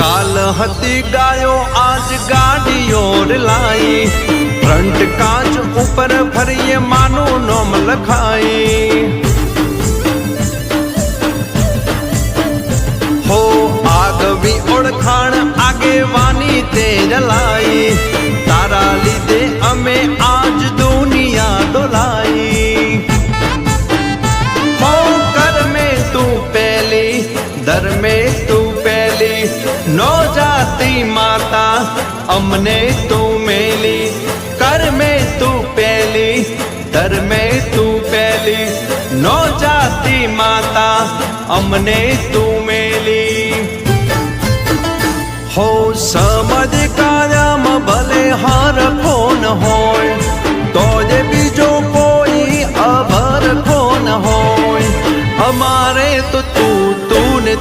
काल हती गायो, आज गाड़ी और लाई फ्रंट कांच ऊपर भरिए मानो नोम लखाई हो आग आगवी ओळखाण आगे वानी ते जलाई तारा ली दे अमे आज दुनिया दुलाई हो कर में तू पहली, दर में तू चली नौ जाती माता, अमने तू मेली, कर में तू पहली, दर में तू पहली नौ जाती माता, अमने तू मेली। हो समझ का नाम भले हार कौन हो तो ये जो कोई अभर कौन हो हमारे तो तू तूने